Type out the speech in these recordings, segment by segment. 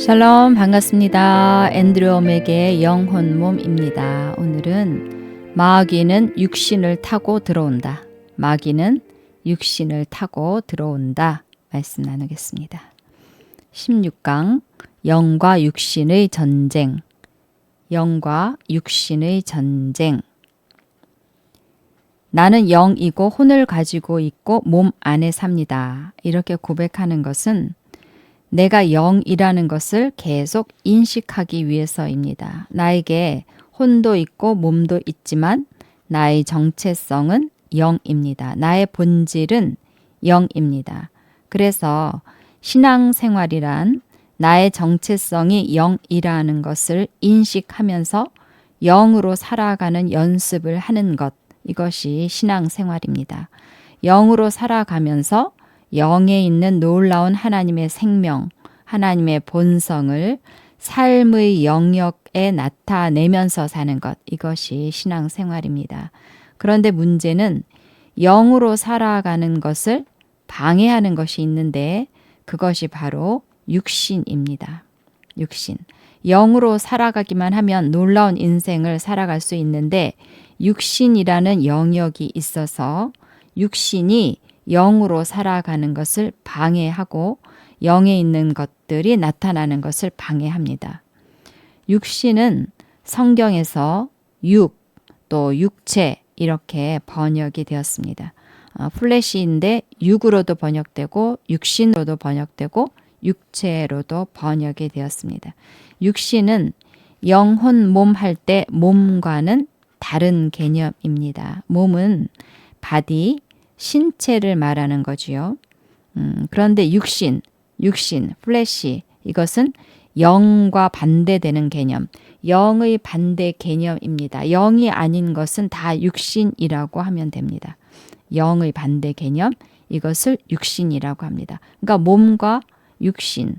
샬롬 반갑습니다. 앤드로맥의 영혼 몸입니다. 오늘은 마귀는 육신을 타고 들어온다. 마귀는 육신을 타고 들어온다. 말씀 나누겠습니다. 16강 영과 육신의 전쟁 영과 육신의 전쟁 나는 영이고 혼을 가지고 있고 몸 안에 삽니다. 이렇게 고백하는 것은 내가 영이라는 것을 계속 인식하기 위해서입니다. 나에게 혼도 있고 몸도 있지만 나의 정체성은 영입니다. 나의 본질은 영입니다. 그래서 신앙생활이란 나의 정체성이 영이라는 것을 인식하면서 영으로 살아가는 연습을 하는 것, 이것이 신앙생활입니다. 영으로 살아가면서 영에 있는 놀라운 하나님의 생명, 하나님의 본성을 삶의 영역에 나타내면서 사는 것, 이것이 신앙생활입니다. 그런데 문제는 영으로 살아가는 것을 방해하는 것이 있는데 그것이 바로 육신입니다. 육신. 영으로 살아가기만 하면 놀라운 인생을 살아갈 수 있는데 육신이라는 영역이 있어서 육신이 영으로 살아가는 것을 방해하고 영에 있는 것들이 나타나는 것을 방해합니다. 육신은 성경에서 육, 또 육체 이렇게 번역이 되었습니다. 어, 플래시인데 육으로도 번역되고 육신으로도 번역되고 육체로도 번역이 되었습니다. 육신은 영혼 몸 할 때 몸과는 다른 개념입니다. 몸은 바디, 신체를 말하는 거지요. 음, 그런데 육신, 육신, 플래시, 이것은 영과 반대되는 개념, 영의 반대 개념입니다. 영이 아닌 것은 다 육신이라고 하면 됩니다. 영의 반대 개념, 이것을 육신이라고 합니다. 그러니까 몸과 육신,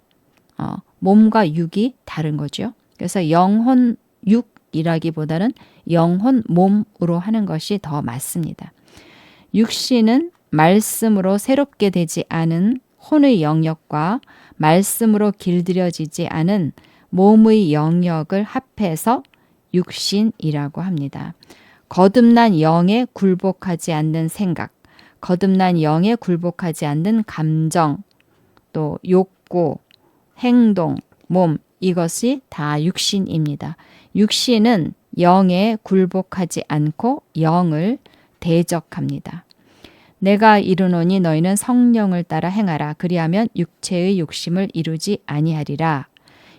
어, 몸과 육이 다른 거죠. 그래서 영혼 육이라기보다는 영혼 몸으로 하는 것이 더 맞습니다. 육신은 말씀으로 새롭게 되지 않은 혼의 영역과 말씀으로 길들여지지 않은 몸의 영역을 합해서 육신이라고 합니다. 거듭난 영에 굴복하지 않는 생각, 거듭난 영에 굴복하지 않는 감정, 또 욕구, 행동, 몸, 이것이 다 육신입니다. 육신은 영에 굴복하지 않고 영을 대적합니다. 내가 이르노니 너희는 성령을 따라 행하라. 그리하면 육체의 욕심을 이루지 아니하리라.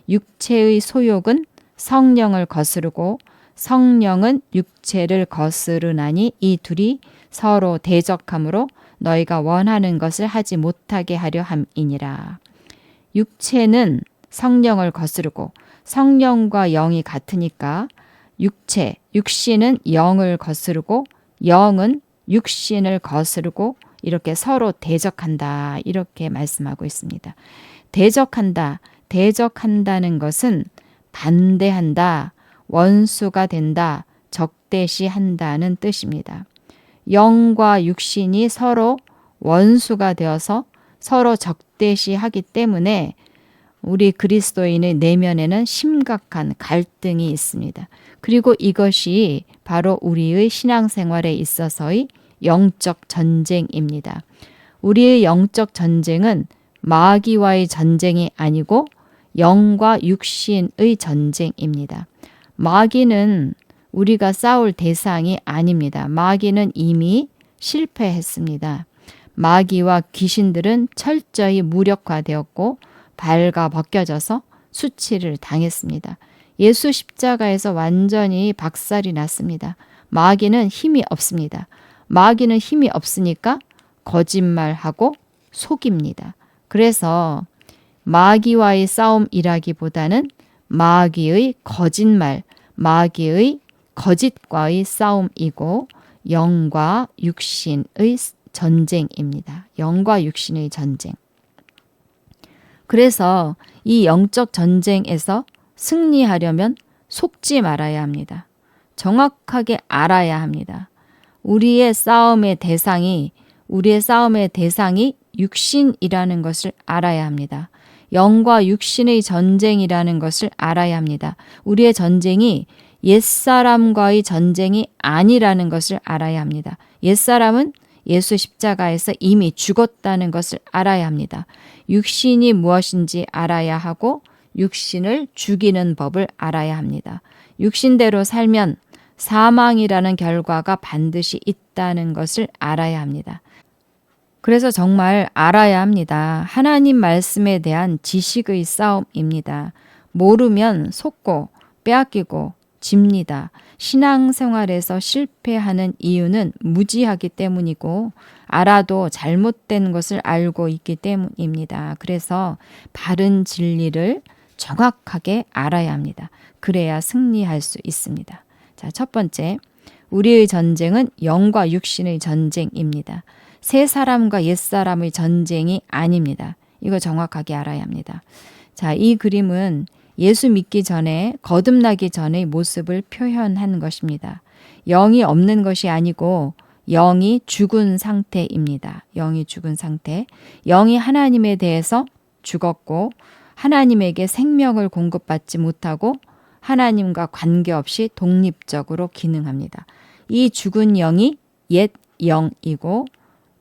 육체의 소욕은 성령을 거스르고 성령은 육체를 거스르나니 이 둘이 서로 대적함으로 너희가 원하는 것을 하지 못하게 하려 함이니라. 육체는 성령을 거스르고 성령과 영이 같으니까 육체, 육신은 영을 거스르고 영은 육신을 거스르고 이렇게 서로 대적한다. 이렇게 말씀하고 있습니다. 대적한다. 대적한다는 것은 반대한다. 원수가 된다. 적대시한다는 뜻입니다. 영과 육신이 서로 원수가 되어서 서로 적대시하기 때문에 우리 그리스도인의 내면에는 심각한 갈등이 있습니다. 그리고 이것이 바로 우리의 신앙생활에 있어서의 영적 전쟁입니다. 우리의 영적 전쟁은 마귀와의 전쟁이 아니고 영과 육신의 전쟁입니다. 마귀는 우리가 싸울 대상이 아닙니다. 마귀는 이미 실패했습니다. 마귀와 귀신들은 철저히 무력화되었고 발가 벗겨져서 수치를 당했습니다. 예수 십자가에서 완전히 박살이 났습니다. 마귀는 힘이 없습니다. 마귀는 힘이 없으니까 거짓말하고 속입니다. 그래서 마귀와의 싸움이라기보다는 마귀의 거짓말, 마귀의 거짓과의 싸움이고 영과 육신의 전쟁입니다. 영과 육신의 전쟁. 그래서 이 영적 전쟁에서 승리하려면 속지 말아야 합니다. 정확하게 알아야 합니다. 우리의 싸움의 대상이 우리의 싸움의 대상이 육신이라는 것을 알아야 합니다. 영과 육신의 전쟁이라는 것을 알아야 합니다. 우리의 전쟁이 옛사람과의 전쟁이 아니라는 것을 알아야 합니다. 옛사람은 예수 십자가에서 이미 죽었다는 것을 알아야 합니다. 육신이 무엇인지 알아야 하고 육신을 죽이는 법을 알아야 합니다. 육신대로 살면 사망이라는 결과가 반드시 있다는 것을 알아야 합니다. 그래서 정말 알아야 합니다. 하나님 말씀에 대한 지식의 싸움입니다. 모르면 속고 빼앗기고 집니다. 신앙생활에서 실패하는 이유는 무지하기 때문이고 알아도 잘못된 것을 알고 있기 때문입니다. 그래서 바른 진리를 정확하게 알아야 합니다. 그래야 승리할 수 있습니다. 자, 첫 번째. 우리의 전쟁은 영과 육신의 전쟁입니다. 새 사람과 옛 사람의 전쟁이 아닙니다. 이거 정확하게 알아야 합니다. 자, 이 그림은 예수 믿기 전에 거듭나기 전의 모습을 표현한 것입니다. 영이 없는 것이 아니고 영이 죽은 상태입니다. 영이 죽은 상태. 영이 하나님에 대해서 죽었고 하나님에게 생명을 공급받지 못하고 하나님과 관계없이 독립적으로 기능합니다. 이 죽은 영이 옛 영이고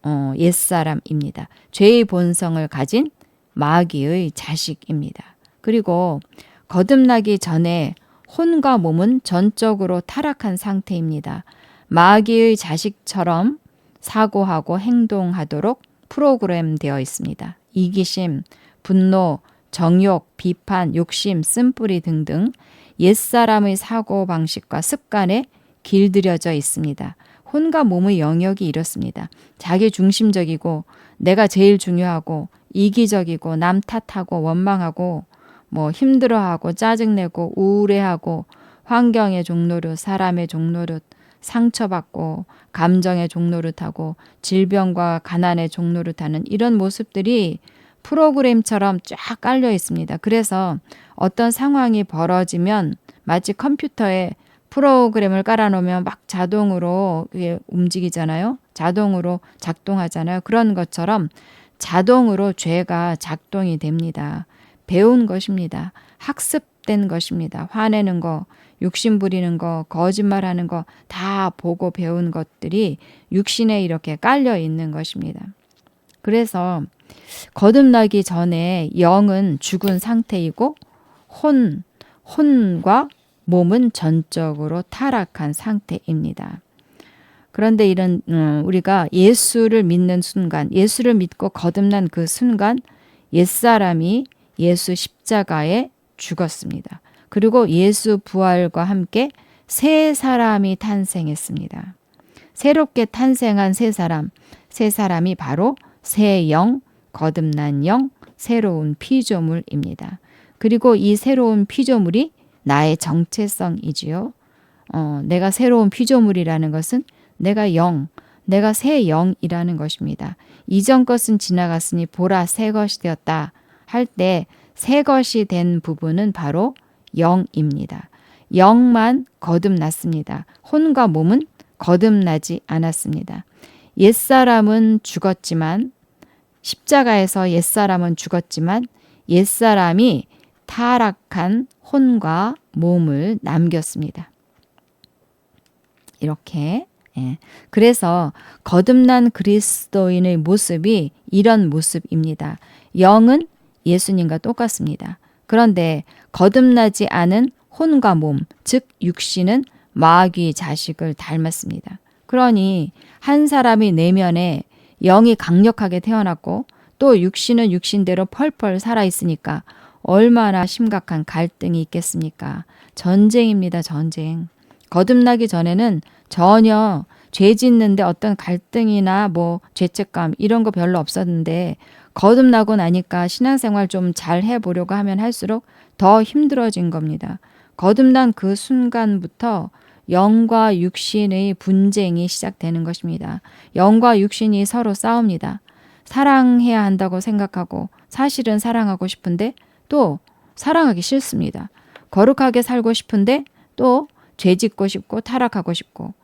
어, 옛사람입니다. 죄의 본성을 가진 마귀의 자식입니다. 그리고 거듭나기 전에 혼과 몸은 전적으로 타락한 상태입니다. 마귀의 자식처럼 사고하고 행동하도록 프로그램 되어 있습니다. 이기심, 분노, 정욕, 비판, 욕심, 쓴뿌리 등등 옛사람의 사고 방식과 습관에 길들여져 있습니다. 혼과 몸의 영역이 이렇습니다. 자기 중심적이고 내가 제일 중요하고 이기적이고 남 탓하고 원망하고 뭐 힘들어하고 짜증내고 우울해하고 환경의 종노릇, 사람의 종노릇, 상처받고 감정의 종노릇하고 질병과 가난의 종노릇하는 이런 모습들이 프로그램처럼 쫙 깔려 있습니다. 그래서 어떤 상황이 벌어지면 마치 컴퓨터에 프로그램을 깔아놓으면 막 자동으로 그게 움직이잖아요. 자동으로 작동하잖아요. 그런 것처럼 자동으로 죄가 작동이 됩니다. 배운 것입니다. 학습된 것입니다. 화내는 거, 욕심 부리는 거, 거짓말하는 거 다 보고 배운 것들이 육신에 이렇게 깔려 있는 것입니다. 그래서 거듭나기 전에 영은 죽은 상태이고 혼, 혼과 몸은 전적으로 타락한 상태입니다. 그런데 이런 음, 우리가 예수를 믿는 순간, 예수를 믿고 거듭난 그 순간 옛사람이 예수 십자가에 죽었습니다. 그리고 예수 부활과 함께 새 사람이 탄생했습니다. 새롭게 탄생한 새 사람, 새 사람이 바로 새 영, 거듭난 영, 새로운 피조물입니다. 그리고 이 새로운 피조물이 나의 정체성이지요. 어, 내가 새로운 피조물이라는 것은 내가 영, 내가 새 영이라는 것입니다. 이전 것은 지나갔으니 보라 새 것이 되었다 할 때 새 것이 된 부분은 바로 영입니다. 영만 거듭났습니다. 혼과 몸은 거듭나지 않았습니다. 옛사람은 죽었지만 십자가에서 옛사람은 죽었지만 옛사람이 타락한 혼과 몸을 남겼습니다. 이렇게 예. 그래서 거듭난 그리스도인의 모습이 이런 모습입니다. 영은 예수님과 똑같습니다. 그런데 거듭나지 않은 혼과 몸, 즉 육신은 마귀 자식을 닮았습니다. 그러니 한 사람이 내면에 영이 강력하게 태어났고 또 육신은 육신대로 펄펄 살아 있으니까 얼마나 심각한 갈등이 있겠습니까? 전쟁입니다, 전쟁. 거듭나기 전에는 전혀 죄 짓는데 어떤 갈등이나 뭐 죄책감 이런 거 별로 없었는데 거듭나고 나니까 신앙생활 좀 잘 해보려고 하면 할수록 더 힘들어진 겁니다. 거듭난 그 순간부터 영과 육신의 분쟁이 시작되는 것입니다. 영과 육신이 서로 싸웁니다. 사랑해야 한다고 생각하고 사실은 사랑하고 싶은데 또 사랑하기 싫습니다. 거룩하게 살고 싶은데 또 죄 짓고 싶고 타락하고 싶고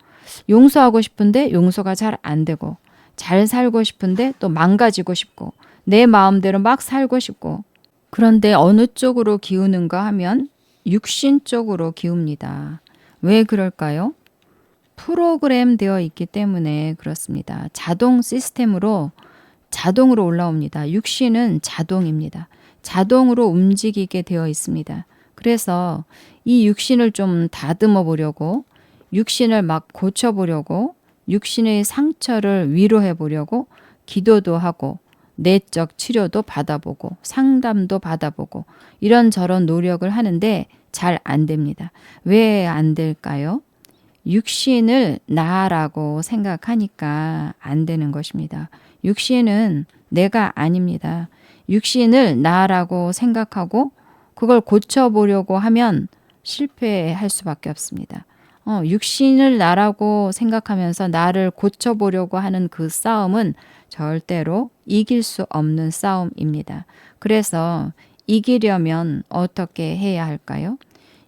용서하고 싶은데 용서가 잘 안 되고 잘 살고 싶은데 또 망가지고 싶고 내 마음대로 막 살고 싶고 그런데 어느 쪽으로 기우는가 하면 육신 쪽으로 기웁니다. 왜 그럴까요? 프로그램 되어 있기 때문에 그렇습니다. 자동 시스템으로 자동으로 올라옵니다. 육신은 자동입니다. 자동으로 움직이게 되어 있습니다. 그래서 이 육신을 좀 다듬어 보려고 육신을 막 고쳐 보려고 육신의 상처를 위로해 보려고 기도도 하고 내적 치료도 받아보고 상담도 받아보고 이런저런 노력을 하는데 잘 안 됩니다. 왜 안 될까요? 육신을 나라고 생각하니까 안 되는 것입니다. 육신은 내가 아닙니다. 육신을 나라고 생각하고 그걸 고쳐보려고 하면 실패할 수밖에 없습니다. 어, 육신을 나라고 생각하면서 나를 고쳐보려고 하는 그 싸움은 절대로 이길 수 없는 싸움입니다. 그래서 이기려면 어떻게 해야 할까요?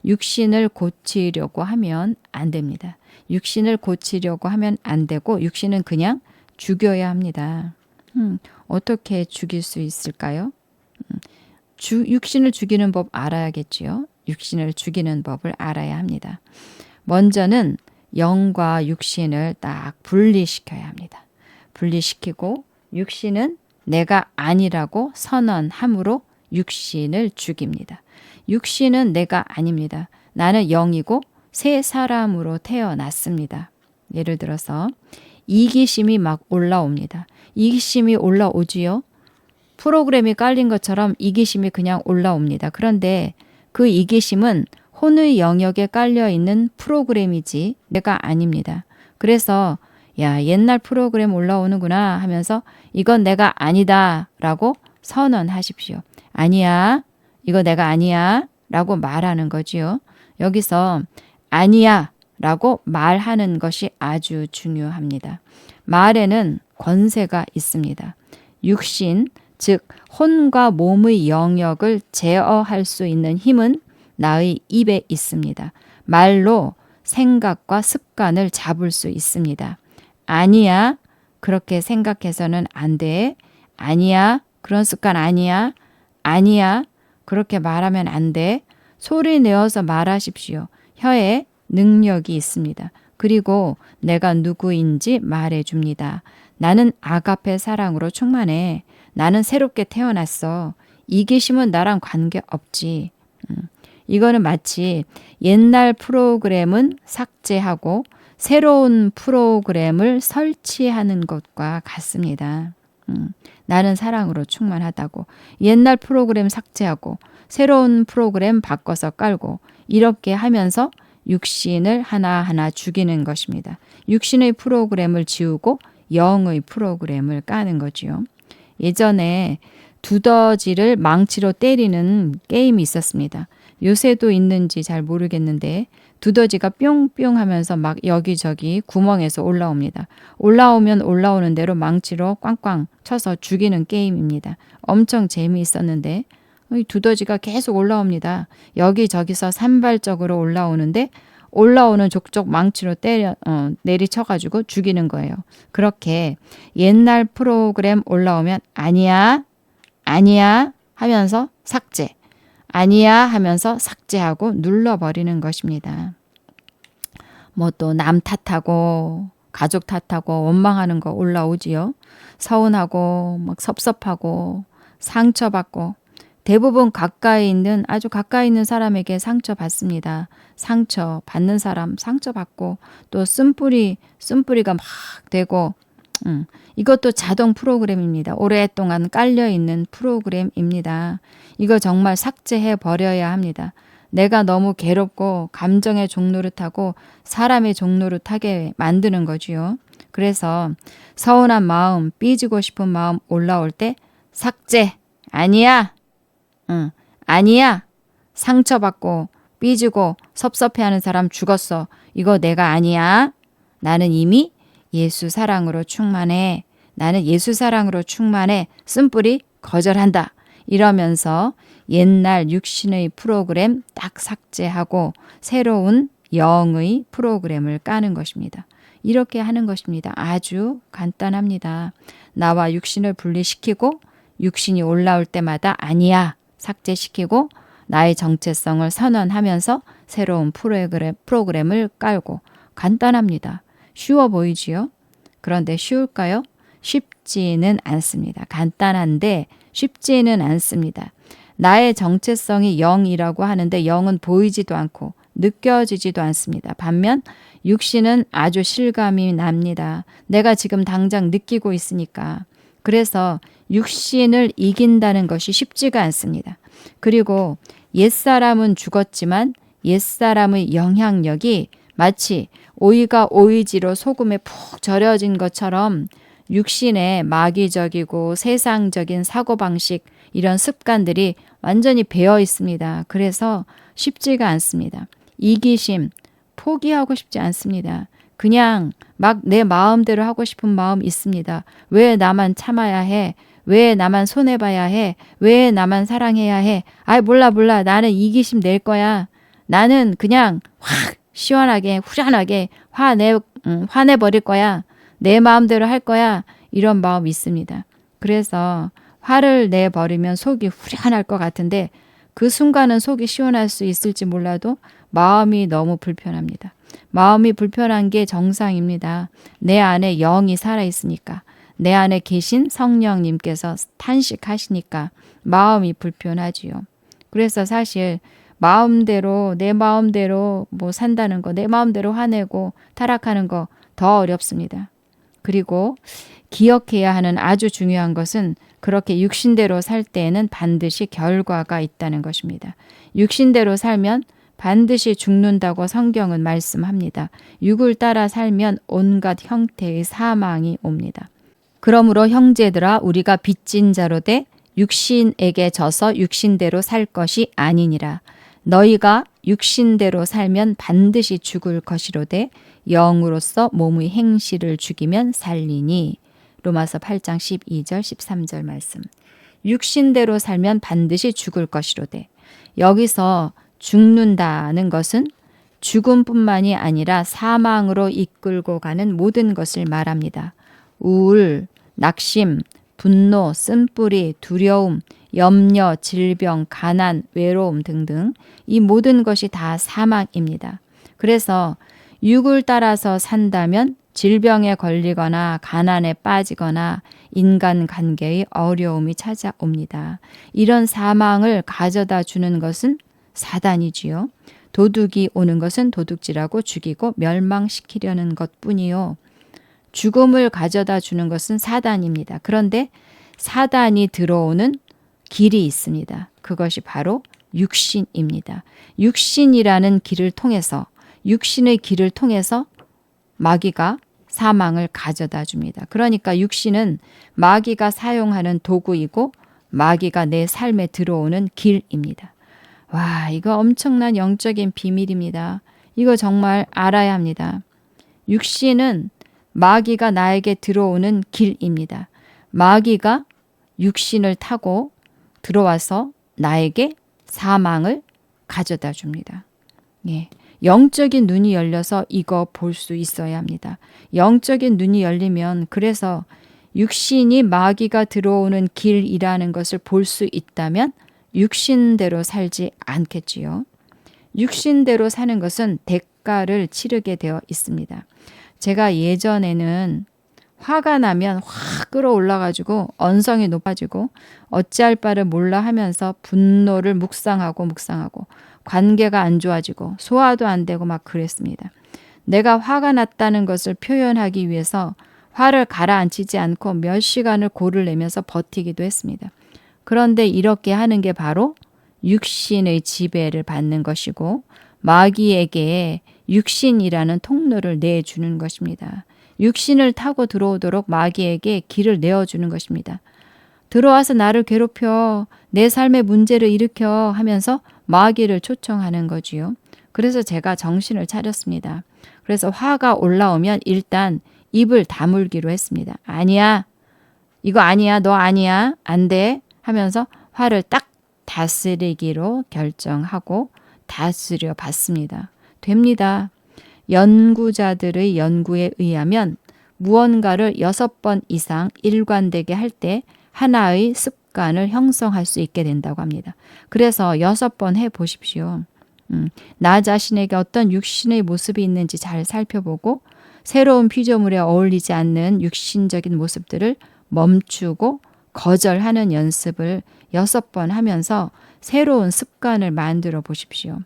육신을 고치려고 하면 안 됩니다. 육신을 고치려고 하면 안 되고 육신은 그냥 죽여야 합니다. 음, 어떻게 죽일 수 있을까요? 음, 주, 육신을 죽이는 법 알아야겠지요. 육신을 죽이는 법을 알아야 합니다. 먼저는 영과 육신을 딱 분리시켜야 합니다. 분리시키고 육신은 내가 아니라고 선언함으로 육신을 죽입니다. 육신은 내가 아닙니다. 나는 영이고 새 사람으로 태어났습니다. 예를 들어서 이기심이 막 올라옵니다. 이기심이 올라오지요. 프로그램이 깔린 것처럼 이기심이 그냥 올라옵니다. 그런데 그 이기심은 혼의 영역에 깔려 있는 프로그램이지 내가 아닙니다. 그래서 야, 옛날 프로그램 올라오는구나 하면서 이건 내가 아니다 라고 선언하십시오. 아니야. 이거 내가 아니야. 라고 말하는 거지요. 여기서 아니야. 라고 말하는 것이 아주 중요합니다. 말에는 권세가 있습니다. 육신, 즉, 혼과 몸의 영역을 제어할 수 있는 힘은 나의 입에 있습니다. 말로 생각과 습관을 잡을 수 있습니다. 아니야. 그렇게 생각해서는 안 돼. 아니야. 그런 습관 아니야. 아니야. 그렇게 말하면 안 돼. 소리 내어서 말하십시오. 혀에 능력이 있습니다. 그리고 내가 누구인지 말해 줍니다. 나는 아가페 사랑으로 충만해. 나는 새롭게 태어났어. 이기심은 나랑 관계 없지. 음. 이거는 마치 옛날 프로그램은 삭제하고 새로운 프로그램을 설치하는 것과 같습니다. 음, 나는 사랑으로 충만하다고. 옛날 프로그램 삭제하고 새로운 프로그램 바꿔서 깔고 이렇게 하면서 육신을 하나하나 죽이는 것입니다. 육신의 프로그램을 지우고 영의 프로그램을 까는 거지요. 예전에 두더지를 망치로 때리는 게임이 있었습니다. 요새도 있는지 잘 모르겠는데 두더지가 뿅뿅 하면서 막 여기저기 구멍에서 올라옵니다. 올라오면 올라오는 대로 망치로 꽝꽝 쳐서 죽이는 게임입니다. 엄청 재미있었는데 이 두더지가 계속 올라옵니다. 여기저기서 산발적으로 올라오는데 올라오는 족족 망치로 때려 어, 내리쳐가지고 죽이는 거예요. 그렇게 옛날 프로그램 올라오면 아니야, 아니야 하면서 삭제, 아니야 하면서 삭제하고 눌러버리는 것입니다. 뭐 또 남 탓하고 가족 탓하고 원망하는 거 올라오지요. 서운하고 막 섭섭하고 상처받고 대부분 가까이 있는 아주 가까이 있는 사람에게 상처 받습니다. 상처 받는 사람 상처 받고 또 쓴뿌리 쓴뿌리가 막 되고 음, 이것도 자동 프로그램입니다. 오랫동안 깔려 있는 프로그램입니다. 이거 정말 삭제해 버려야 합니다. 내가 너무 괴롭고 감정의 종노릇하고 사람의 종노릇하게 만드는 거지요. 그래서 서운한 마음, 삐지고 싶은 마음 올라올 때 삭제 아니야. 응. 아니야. 상처받고 삐지고 섭섭해하는 사람 죽었어. 이거 내가 아니야. 나는 이미 예수 사랑으로 충만해. 나는 예수 사랑으로 충만해. 쓴뿌리 거절한다. 이러면서 옛날 육신의 프로그램 딱 삭제하고 새로운 영의 프로그램을 까는 것입니다. 이렇게 하는 것입니다. 아주 간단합니다. 나와 육신을 분리시키고 육신이 올라올 때마다 아니야. 삭제시키고 나의 정체성을 선언하면서 새로운 프로그램, 프로그램을 깔고 간단합니다. 쉬워 보이지요? 그런데 쉬울까요? 쉽지는 않습니다. 간단한데 쉽지는 않습니다. 나의 정체성이 0이라고 하는데 0은 보이지도 않고 느껴지지도 않습니다. 반면 육신은 아주 실감이 납니다. 내가 지금 당장 느끼고 있으니까. 그래서 육신을 이긴다는 것이 쉽지가 않습니다. 그리고 옛사람은 죽었지만 옛사람의 영향력이 마치 오이가 오이지로 소금에 푹 절여진 것처럼 육신의 마귀적이고 세상적인 사고방식, 이런 습관들이 완전히 배어 있습니다. 그래서 쉽지가 않습니다. 이기심, 포기하고 싶지 않습니다. 그냥 막 내 마음대로 하고 싶은 마음 있습니다. 왜 나만 참아야 해? 왜 나만 손해봐야 해? 왜 나만 사랑해야 해? 아이, 몰라, 몰라. 나는 이기심 낼 거야. 나는 그냥 확 시원하게, 후련하게 화내, 음, 화내 버릴 거야. 내 마음대로 할 거야. 이런 마음이 있습니다. 그래서 화를 내 버리면 속이 후련할 것 같은데 그 순간은 속이 시원할 수 있을지 몰라도 마음이 너무 불편합니다. 마음이 불편한 게 정상입니다. 내 안에 영이 살아 있으니까. 내 안에 계신 성령님께서 탄식하시니까 마음이 불편하지요. 그래서 사실 마음대로, 내 마음대로 뭐 산다는 거, 내 마음대로 화내고 타락하는 거 더 어렵습니다. 그리고 기억해야 하는 아주 중요한 것은 그렇게 육신대로 살 때에는 반드시 결과가 있다는 것입니다. 육신대로 살면 반드시 죽는다고 성경은 말씀합니다. 육을 따라 살면 온갖 형태의 사망이 옵니다. 그러므로 형제들아 우리가 빚진 자로 돼 육신에게 져서 육신대로 살 것이 아니니라. 너희가 육신대로 살면 반드시 죽을 것이로되 영으로서 몸의 행실을 죽이면 살리니. 로마서 8장 12절 13절 말씀. 육신대로 살면 반드시 죽을 것이로되 여기서 죽는다는 것은 죽음뿐만이 아니라 사망으로 이끌고 가는 모든 것을 말합니다. 우울, 낙심, 분노, 쓴뿌리, 두려움, 염려, 질병, 가난, 외로움 등등 이 모든 것이 다 사망입니다. 그래서 육을 따라서 산다면 질병에 걸리거나 가난에 빠지거나 인간 관계의 어려움이 찾아옵니다. 이런 사망을 가져다 주는 것은 사단이지요. 도둑이 오는 것은 도둑질하고 죽이고 멸망시키려는 것 뿐이요. 죽음을 가져다 주는 것은 사단입니다. 그런데 사단이 들어오는 길이 있습니다. 그것이 바로 육신입니다. 육신이라는 길을 통해서, 육신의 길을 통해서 마귀가 사망을 가져다 줍니다. 그러니까 육신은 마귀가 사용하는 도구이고 마귀가 내 삶에 들어오는 길입니다. 와, 이거 엄청난 영적인 비밀입니다. 이거 정말 알아야 합니다. 육신은 마귀가 나에게 들어오는 길입니다. 마귀가 육신을 타고 들어와서 나에게 사망을 가져다 줍니다. 예. 영적인 눈이 열려서 이거 볼 수 있어야 합니다. 영적인 눈이 열리면 그래서 육신이 마귀가 들어오는 길이라는 것을 볼 수 있다면 육신대로 살지 않겠지요. 육신대로 사는 것은 대가를 치르게 되어 있습니다. 제가 예전에는 화가 나면 확 끌어올라가지고 언성이 높아지고 어찌할 바를 몰라 하면서 분노를 묵상하고 묵상하고 관계가 안 좋아지고 소화도 안 되고 막 그랬습니다. 내가 화가 났다는 것을 표현하기 위해서 화를 가라앉히지 않고 몇 시간을 고를 내면서 버티기도 했습니다. 그런데 이렇게 하는 게 바로 육신의 지배를 받는 것이고 마귀에게 육신이라는 통로를 내주는 것입니다. 육신을 타고 들어오도록 마귀에게 길을 내어주는 것입니다. 들어와서 나를 괴롭혀 내 삶의 문제를 일으켜 하면서 마귀를 초청하는 거지요. 그래서 제가 정신을 차렸습니다. 그래서 화가 올라오면 일단 입을 다물기로 했습니다. 아니야. 이거 아니야. 너 아니야. 안 돼. 하면서 화를 딱 다스리기로 결정하고 다스려 봤습니다. 됩니다. 연구자들의 연구에 의하면 무언가를 여섯 번 이상 일관되게 할 때 하나의 습관 습관을 형성할 수 있게 된다고 합니다. 그래서 여섯 번 해 보십시오. 음, 나 자신에게 어떤 육신의 모습이 있는지 잘 살펴보고 새로운 피조물에 어울리지 않는 육신적인 모습들을 멈추고 거절하는 연습을 여섯 번 하면서 새로운 습관을 만들어 보십시오.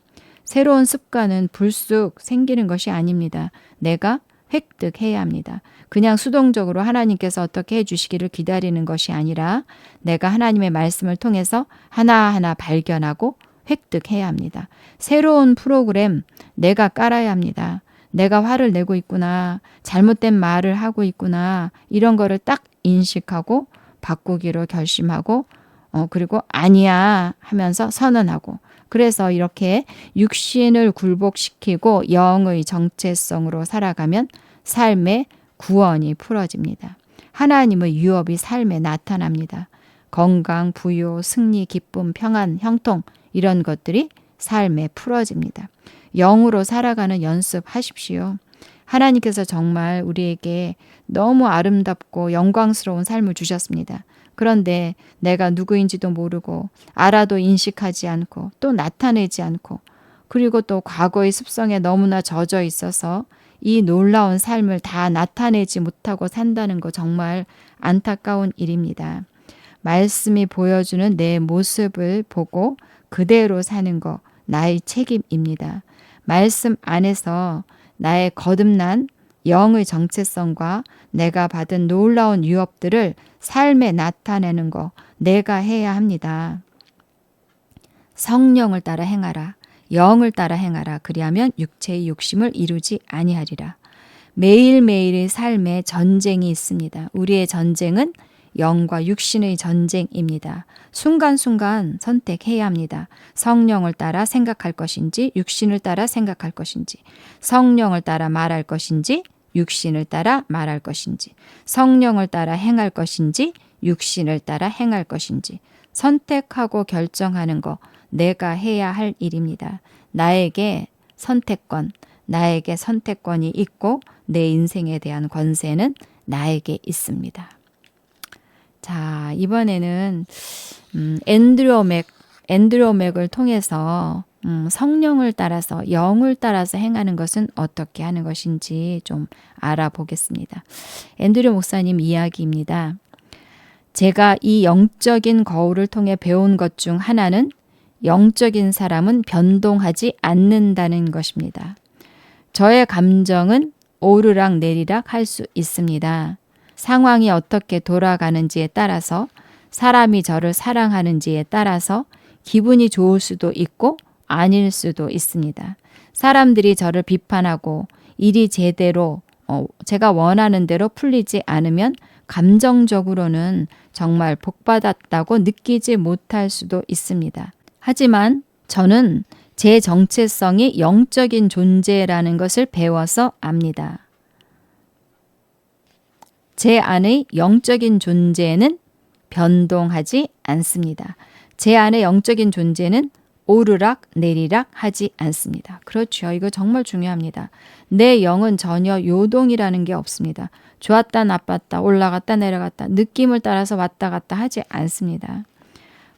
새로운 습관은 불쑥 생기는 것이 아닙니다. 내가 획득해야 합니다. 그냥 수동적으로 하나님께서 어떻게 해주시기를 기다리는 것이 아니라 내가 하나님의 말씀을 통해서 하나하나 발견하고 획득해야 합니다. 새로운 프로그램 내가 깔아야 합니다. 내가 화를 내고 있구나. 잘못된 말을 하고 있구나. 이런 거를 딱 인식하고 바꾸기로 결심하고 어 그리고 아니야 하면서 선언하고 그래서 이렇게 육신을 굴복시키고 영의 정체성으로 살아가면 삶의 구원이 풀어집니다. 하나님의 유업이 삶에 나타납니다. 건강, 부요, 승리, 기쁨, 평안, 형통 이런 것들이 삶에 풀어집니다. 영으로 살아가는 연습하십시오. 하나님께서 정말 우리에게 너무 아름답고 영광스러운 삶을 주셨습니다. 그런데 내가 누구인지도 모르고 알아도 인식하지 않고 또 나타내지 않고 그리고 또 과거의 습성에 너무나 젖어 있어서 이 놀라운 삶을 다 나타내지 못하고 산다는 거 정말 안타까운 일입니다. 말씀이 보여주는 내 모습을 보고 그대로 사는 거 나의 책임입니다. 말씀 안에서 나의 거듭난 영의 정체성과 내가 받은 놀라운 유업들을 삶에 나타내는 거 내가 해야 합니다. 성령을 따라 행하라. 영을 따라 행하라. 그리하면 육체의 욕심을 이루지 아니하리라. 매일매일의 삶에 전쟁이 있습니다. 우리의 전쟁은 영과 육신의 전쟁입니다. 순간순간 선택해야 합니다. 성령을 따라 생각할 것인지, 육신을 따라 생각할 것인지, 성령을 따라 말할 것인지, 육신을 따라 말할 것인지, 성령을 따라 행할 것인지, 육신을 따라 행할 것인지, 선택하고 결정하는 거 내가 해야 할 일입니다. 나에게 선택권, 나에게 선택권이 있고 내 인생에 대한 권세는 나에게 있습니다. 자, 이번에는 음, 앤드로맥 앤드로맥을 통해서 음, 성령을 따라서 영을 따라서 행하는 것은 어떻게 하는 것인지 좀 알아보겠습니다. 앤드류 목사님 이야기입니다. 제가 이 영적인 거울을 통해 배운 것 중 하나는 영적인 사람은 변동하지 않는다는 것입니다. 저의 감정은 오르락 내리락 할 수 있습니다. 상황이 어떻게 돌아가는지에 따라서 사람이 저를 사랑하는지에 따라서 기분이 좋을 수도 있고 아닐 수도 있습니다. 사람들이 저를 비판하고 일이 제대로 어, 제가 원하는 대로 풀리지 않으면 감정적으로는 정말 복받았다고 느끼지 못할 수도 있습니다. 하지만 저는 제 정체성이 영적인 존재라는 것을 배워서 압니다. 제 안의 영적인 존재는 변동하지 않습니다. 제 안의 영적인 존재는 오르락 내리락 하지 않습니다. 그렇죠. 이거 정말 중요합니다. 내 영은 전혀 요동이라는 게 없습니다. 좋았다 나빴다 올라갔다 내려갔다 느낌을 따라서 왔다 갔다 하지 않습니다.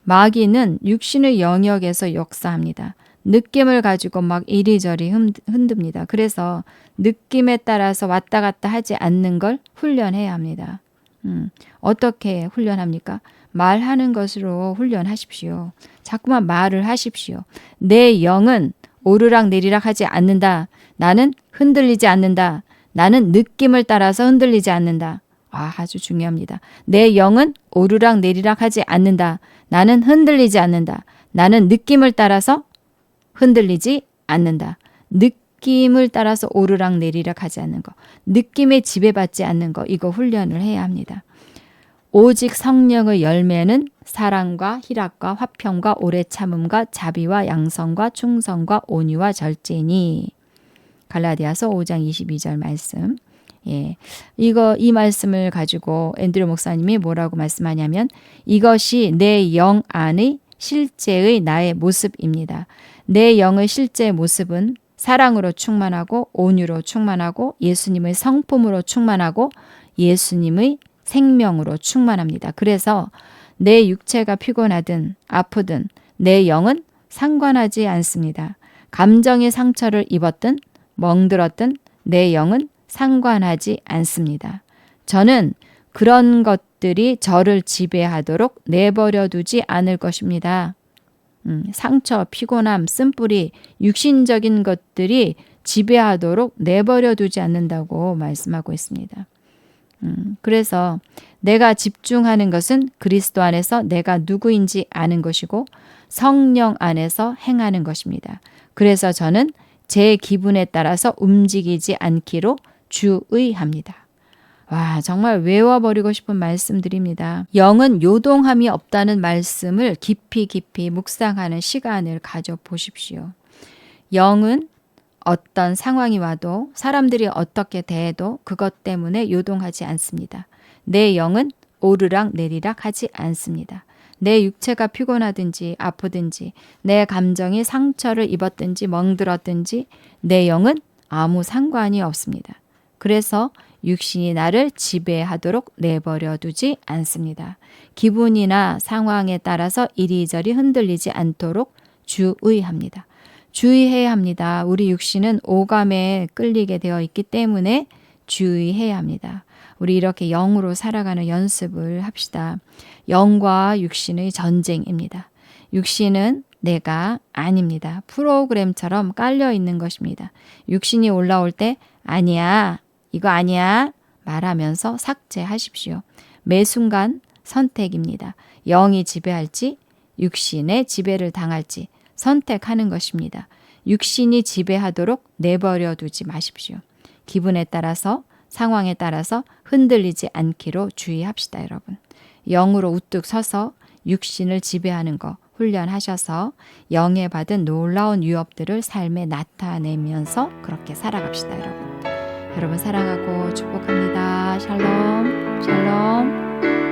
마귀는 육신의 영역에서 역사합니다. 느낌을 가지고 막 이리저리 흔듭니다. 그래서 느낌에 따라서 왔다 갔다 하지 않는 걸 훈련해야 합니다. 음, 어떻게 훈련합니까? 말하는 것으로 훈련하십시오. 자꾸만 말을 하십시오. 내 영은 오르락 내리락 하지 않는다. 나는 흔들리지 않는다. 나는 느낌을 따라서 흔들리지 않는다. 아, 아주 중요합니다. 내 영은 오르락 내리락 하지 않는다. 나는 흔들리지 않는다. 나는 느낌을 따라서 흔들리지 않는다. 느낌을 따라서 오르락 내리락 하지 않는 거. 느낌에 지배받지 않는 거. 이거 훈련을 해야 합니다. 오직 성령의 열매는 사랑과 희락과 화평과 오래 참음과 자비와 양성과 충성과 온유와 절제니 갈라디아서 5장 22절 말씀. 예. 이거 이 말씀을 가지고 앤드류 목사님이 뭐라고 말씀하냐면 이것이 내 영 안의 실제의 나의 모습입니다. 내 영의 실제 모습은 사랑으로 충만하고 온유로 충만하고 예수님의 성품으로 충만하고 예수님의 생명으로 충만합니다. 그래서 내 육체가 피곤하든 아프든 내 영은 상관하지 않습니다. 감정의 상처를 입었든 멍들었든 내 영은 상관하지 않습니다. 저는 그런 것들이 저를 지배하도록 내버려 두지 않을 것입니다. 음, 상처, 피곤함, 쓴뿌리, 육신적인 것들이 지배하도록 내버려 두지 않는다고 말씀하고 있습니다. 음, 그래서 내가 집중하는 것은 그리스도 안에서 내가 누구인지 아는 것이고 성령 안에서 행하는 것입니다. 그래서 저는 제 기분에 따라서 움직이지 않기로 주의합니다. 와, 정말 외워버리고 싶은 말씀드립니다. 영은 요동함이 없다는 말씀을 깊이 깊이 묵상하는 시간을 가져보십시오. 영은 어떤 상황이 와도 사람들이 어떻게 대해도 그것 때문에 요동하지 않습니다. 내 영은 오르락 내리락 하지 않습니다. 내 육체가 피곤하든지 아프든지 내 감정이 상처를 입었든지 멍들었든지 내 영은 아무 상관이 없습니다. 그래서 육신이 나를 지배하도록 내버려 두지 않습니다. 기분이나 상황에 따라서 이리저리 흔들리지 않도록 주의합니다. 주의해야 합니다. 우리 육신은 오감에 끌리게 되어 있기 때문에 주의해야 합니다. 우리 이렇게 영으로 살아가는 연습을 합시다. 영과 육신의 전쟁입니다. 육신은 내가 아닙니다. 프로그램처럼 깔려 있는 것입니다. 육신이 올라올 때 아니야, 이거 아니야 말하면서 삭제하십시오. 매 순간 선택입니다. 영이 지배할지 육신의 지배를 당할지 선택하는 것입니다. 육신이 지배하도록 내버려 두지 마십시오. 기분에 따라서 상황에 따라서 흔들리지 않기로 주의합시다, 여러분. 영으로 우뚝 서서 육신을 지배하는 거 훈련하셔서 영에 받은 놀라운 유업들을 삶에 나타내면서 그렇게 살아갑시다, 여러분. 여러분 사랑하고 축복합니다. 샬롬, 샬롬.